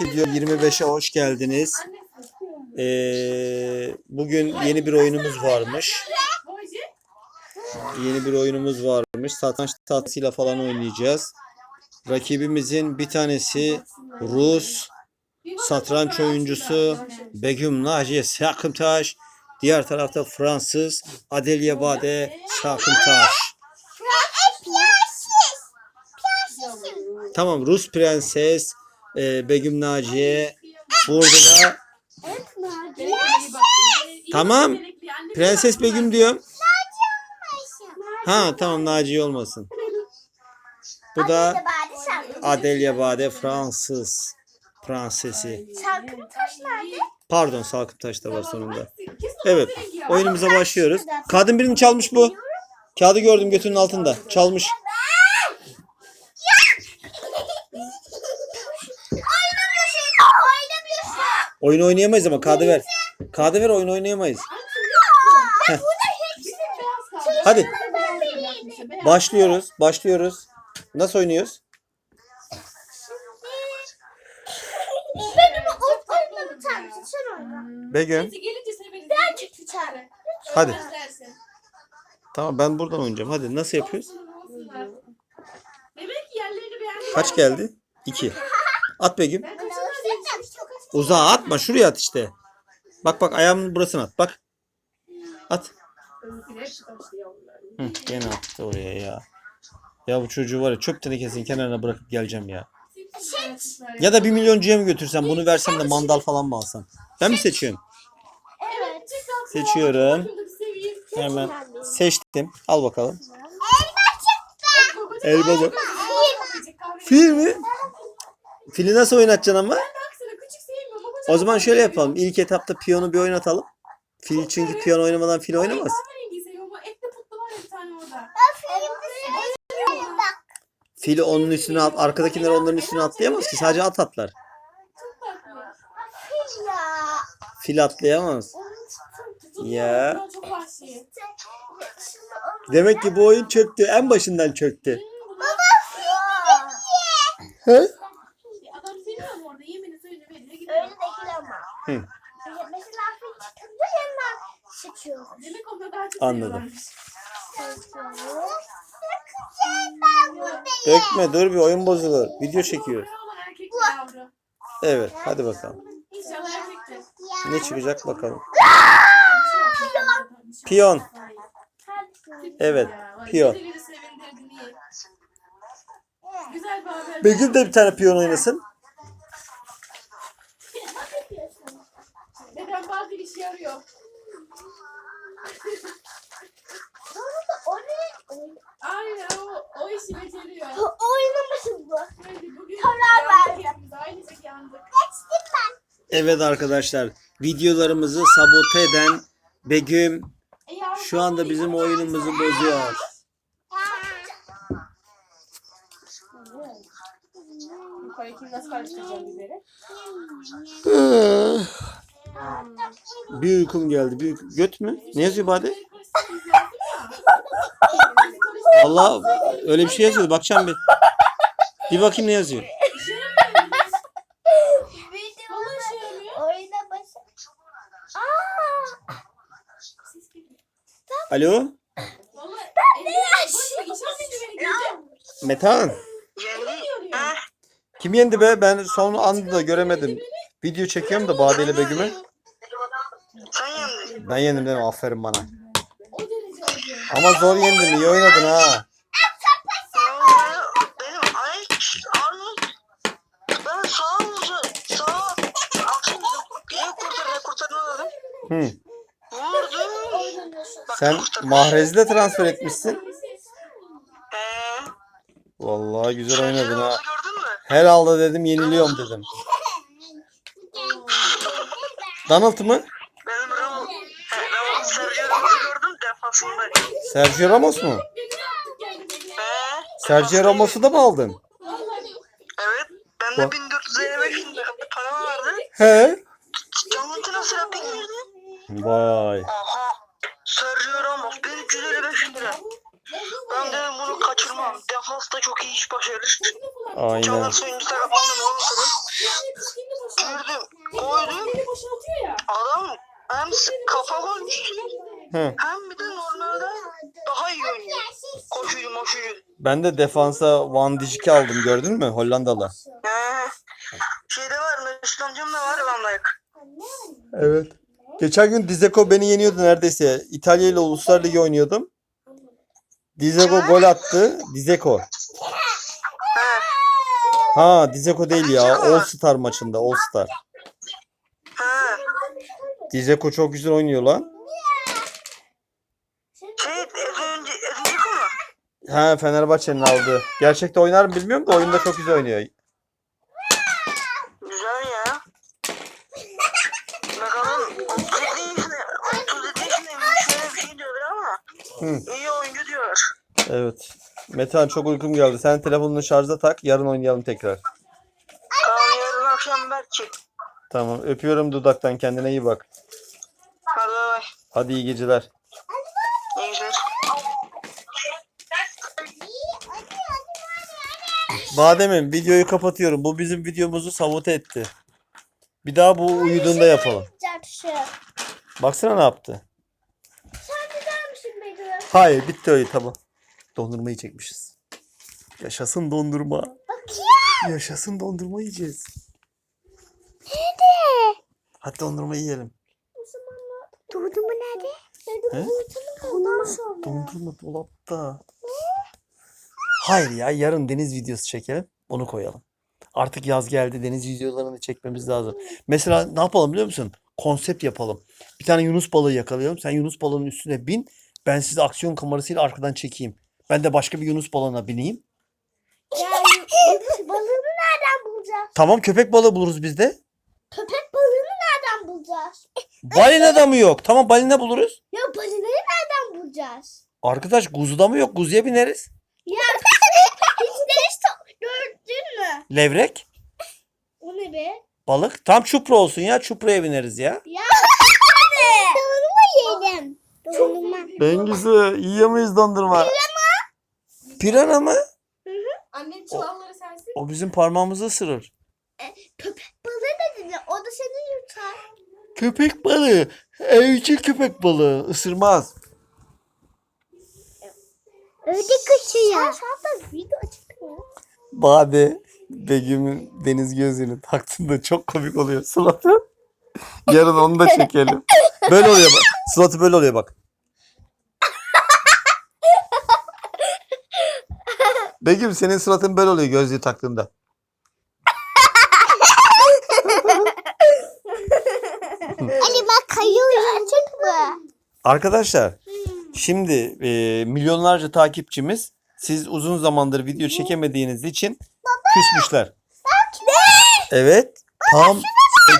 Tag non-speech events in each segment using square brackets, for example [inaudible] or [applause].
Video 25'e hoş geldiniz. Ee, bugün yeni bir oyunumuz varmış. Yeni bir oyunumuz varmış. Satranç tahtasıyla falan oynayacağız. Rakibimizin bir tanesi Rus satranç oyuncusu Begüm Naciye Sakımtaş. Diğer tarafta Fransız Adelia Bade Sakımtaş. Tamam Rus prenses e, Begüm Naciye. Burada da Tamam. Prenses Begüm diyorum. Ha tamam Naciye olmasın. Bu da Adelia Bade Fransız prensesi. Salkım taş nerede? Pardon Salkımtaş da var sonunda. Evet oyunumuza başlıyoruz. Kadın birini çalmış bu. Kağıdı gördüm götünün altında. Çalmış. Oyun oynayamayız ama kağıdı ver. Kağıdı ver oyun oynayamayız. Heh. Hadi başlıyoruz. Başlıyoruz. Nasıl oynuyoruz? Benim o oyunları tanrısı sen oyna. Begüm. Ben çıktı çağrı. Hadi. Tamam ben buradan oynayacağım. Hadi nasıl yapıyoruz? Demek ki yerlerini beğendim. Kaç geldi? 2. At Begüm. Uzağa atma. Şuraya at işte. Bak bak ayağımın burasına at. Bak. At. Hı, gene attı oraya ya. Ya bu çocuğu var ya çöp tenekesinin kenarına bırakıp geleceğim ya. Ya da bir milyoncuya mı götürsem bunu versem de mandal falan mı alsam? Ben mi seçiyorum? Evet. Seçiyorum. Hemen seçtim. Al bakalım. Elma mı? Fil mi? Fili nasıl oynatacaksın ama? O zaman şöyle yapalım. İlk etapta piyonu bir oynatalım. Fil çünkü piyon oynamadan fil oynamaz. Fil onun üstüne at, arkadakiler onların üstüne atlayamaz ki. Sadece at atlar. Fil ya. Fil atlayamaz. Ya. Demek ki bu oyun çöktü. En başından çöktü. He? Adam seviyor mu orada? Yemini söyle veriyor. Öyle gidiyor. değil ama. Hı. Mesela fil çıkınca yanından sıçıyoruz. Demek onlar daha çok Anladım. Dökme dur bir oyun bozulur. Video çekiyor. Evet hadi bakalım. Ne çıkacak bakalım. Piyon. Evet, piyon. Begüm de bir tane piyon oynasın. Neden bazı işe yarıyor? O ne? Aynen o, o işi beceriyor. Oynamasın bu. Hadi bugün Karar yandık hepimiz. Ailecek yandık. Geçtim ben. Evet arkadaşlar videolarımızı sabote eden Begüm şu anda bizim oyunumuzu bozuyor. Biberi? Bir uykum geldi. Bir uykum. Göt mü? Ne yazıyor Bade? [laughs] Allah öyle bir şey yazıyor. Bakacağım bir. Bir bakayım ne yazıyor. Vallahi işe yaramıyor. Oyuna başla. Aa! Alo? Metan. Kim yendi be? Ben son anda da göremedim. Video çekiyorum da Bade ile Begüm'ü. Yendin. Ben yendim değil mi? Aferin bana. Ama zor yendim. İyi oynadın ha. Ya, Sen kurtar- Mahrez'le transfer etmişsin. Ee, Vallahi güzel oynadın ha. Gördün mü? Herhalde dedim yeniliyorum dedim. Donald mı? Benim. He. Sergio Ramos'u gördüm defansında. Sergio Ramos mu? Sergio Ramos'u da mı aldın? evet. Ben de 1455 lira para vardı. He. Canlı transfer girdi. Vay. Aha. defansta çok iyi iş başarır. Aynen. Çağlar soyuncu sakatlandı ne olursa da. Gördüm. Koydum. Adam hem kafa gol hem bir de normalden daha iyi oynuyor. Koşucu moşucu. Ben de defansa Van Dijk'i aldım gördün mü Hollandalı. He. Şeyde var Mesut amcam var Van Dijk. Evet. Geçen gün Dizeko beni yeniyordu neredeyse. İtalya ile Uluslar Ligi oynuyordum. Dzeko gol attı. Dzeko. He. Ha Dzeko değil ya. All Star maçında. All Star. He. Dzeko çok güzel oynuyor lan. Şey Edin mu? Ha Fenerbahçe'nin aldı. Gerçekte oynar mı bilmiyorum da oyunda çok güzel oynuyor. Güzel ya. Bakalım 37 yaşında, 37 yaşındaymış şöyle bir şey diyorlar ama Hı. iyi oyuncu diyorlar. Evet. Metehan çok uykum geldi. Sen telefonunu şarja tak. Yarın oynayalım tekrar. Tamam yarın akşam belki. Tamam. Öpüyorum dudaktan. Kendine iyi bak. Hadi bay bay. Hadi iyi geceler. İyi geceler. Badem'im videoyu kapatıyorum. Bu bizim videomuzu sabote etti. Bir daha bu uyuduğunda yapalım. Yapacaksın. Baksana ne yaptı. Hayır bitti öyle tamam. Dondurmayı çekmişiz. Yaşasın dondurma. Bakayım. Yaşasın dondurma yiyeceğiz. Nerede? Hadi dondurma yiyelim. Durdum mu nerede? He? Sonra. Dondurma dolapta. Hayır ya yarın deniz videosu çekelim. Onu koyalım. Artık yaz geldi. Deniz videolarını çekmemiz lazım. Mesela ne yapalım biliyor musun? Konsept yapalım. Bir tane Yunus balığı yakalayalım. Sen Yunus balığının üstüne bin. Ben sizi aksiyon kamerasıyla arkadan çekeyim. Ben de başka bir Yunus balığına bineyim. Ya Yunus balığını nereden bulacağız? Tamam köpek balığı buluruz biz de. Köpek balığını nereden bulacağız? [laughs] Balina da mı yok? Tamam balina buluruz. Ya balinayı nereden bulacağız? Arkadaş kuzuda mı yok? Kuzuya bineriz. Ya [laughs] hiç deniz to- gördün mü? Levrek, O ne be? balık. Tam çupra olsun ya. Çupraya bineriz ya. Ya hadi. Dondurma yiyelim. Dondurma. Bengüsü yiyor muyuz dondurma? Pirana. Mı? Annem çuvalları sensin. O bizim parmağımızı ısırır. Köpek balığı dedin ya. O da seni yutar. Köpek balığı. Evcil köpek balığı. Isırmaz. Öyle kaçıyor. Sen şu anda video açık mı? Bade Begüm'ün deniz gözlüğünü taktığında çok komik oluyor suratı. Yarın onu da çekelim. Böyle oluyor bak. Suratı böyle oluyor bak. Begüm senin suratın böyle oluyor gözlüğü taktığında. Ali bak kayıyor. Açık mı? Arkadaşlar şimdi e, milyonlarca takipçimiz siz uzun zamandır video çekemediğiniz için küsmüşler. Evet tam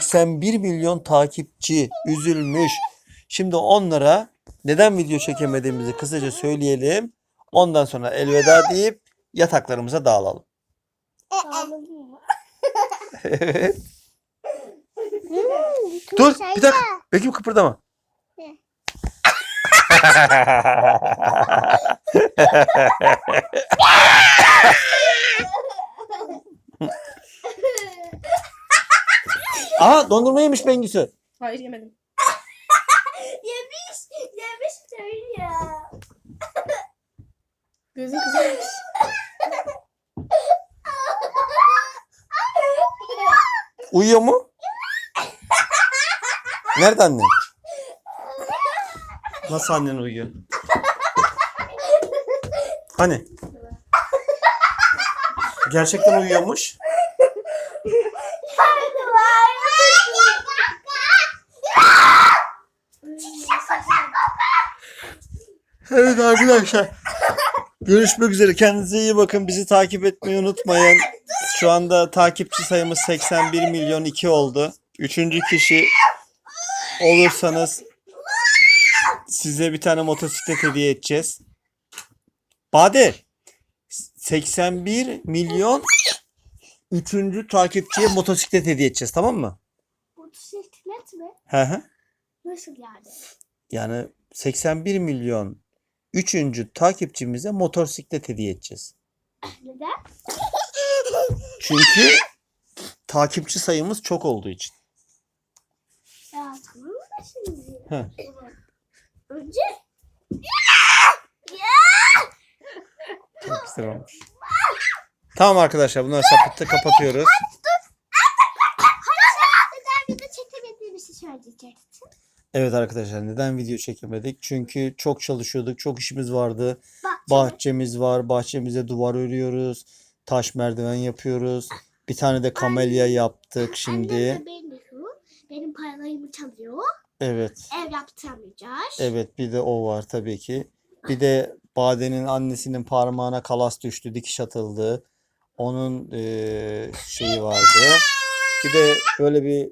81 milyon takipçi üzülmüş. Şimdi onlara neden video çekemediğimizi kısaca söyleyelim. Ondan sonra elveda deyip yataklarımıza dağılalım. [laughs] Evet. Dur bir dakika. Begüm kıpırdama. Aa [laughs] dondurma yemiş Bengüsü. Hayır yemedim. [laughs] Yemiş. Yemiş söylüyor. Gözün kızarmış. Uyuyor mu? Nerede annen? Nasıl annen uyuyor? Hani? Gerçekten uyuyormuş. Evet arkadaşlar. Görüşmek üzere. Kendinize iyi bakın. Bizi takip etmeyi unutmayın. Şu anda takipçi sayımız 81 milyon 2 oldu. Üçüncü kişi olursanız size bir tane motosiklet hediye edeceğiz. Bade 81 milyon üçüncü takipçiye motosiklet hediye edeceğiz tamam mı? Bu bisiklet mi? Hı hı. Nasıl yani? Yani 81 milyon üçüncü takipçimize motosiklet hediye edeceğiz. Neden? Çünkü takipçi sayımız çok olduğu için. Ya tamam şimdi. Heh. Önce Çok güzel olmuş. Tamam arkadaşlar bunları sapıttı kapatıyoruz. Evet arkadaşlar neden video çekemedik? Çünkü çok çalışıyorduk, çok işimiz vardı. Bahçemiz var, bahçemize duvar örüyoruz, taş merdiven yapıyoruz. Bir tane de kamelya yaptık Annem şimdi. de benim, benim paralarımı çalıyor. Evet, Ev yaptıramayacağız. evet bir de o var tabii ki. Bir de Bade'nin annesinin parmağına kalas düştü, dikiş atıldı. Onun eee, şeyi vardı. Bir de böyle bir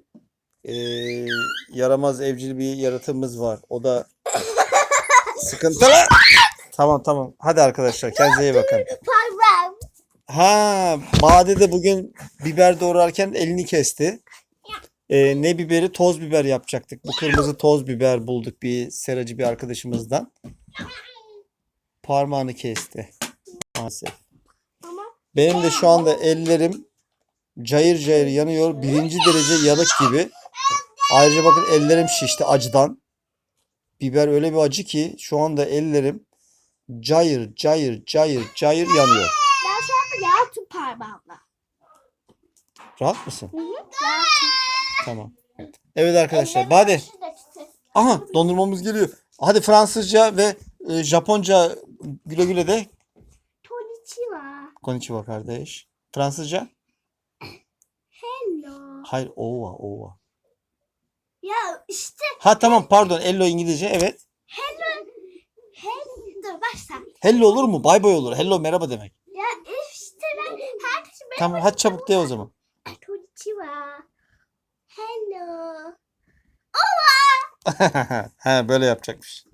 eee, yaramaz evcil bir yaratığımız var. O da [laughs] sıkıntılı. Tamam tamam. Hadi arkadaşlar kendinize iyi bakın. Ha, Bade de bugün biber doğrarken elini kesti. Ee, ne biberi? Toz biber yapacaktık. Bu kırmızı toz biber bulduk bir seracı bir arkadaşımızdan. Parmağını kesti. Maalesef. Benim de şu anda ellerim cayır cayır yanıyor. Birinci derece yanık gibi. Ayrıca bakın ellerim şişti acıdan. Biber öyle bir acı ki şu anda ellerim cayır cayır cayır cayır yanıyor. Yağ parmağımla. Rahat mısın? Hı Tamam. Evet arkadaşlar. Bade. Aha dondurmamız geliyor. Hadi Fransızca ve e, Japonca güle güle de. Konnichiwa. Konnichiwa kardeş. Fransızca? Hello. Hayır ova ova. Ya işte Ha tamam pardon. Hello İngilizce evet. hello. Hello. Dur başla. Hello olur mu? Bay bay olur. Hello merhaba demek. Ya işte ben herkes benim Tamam hadi çabuk de o zaman. Konnichiwa. Hello. [laughs] ha böyle yapacakmış.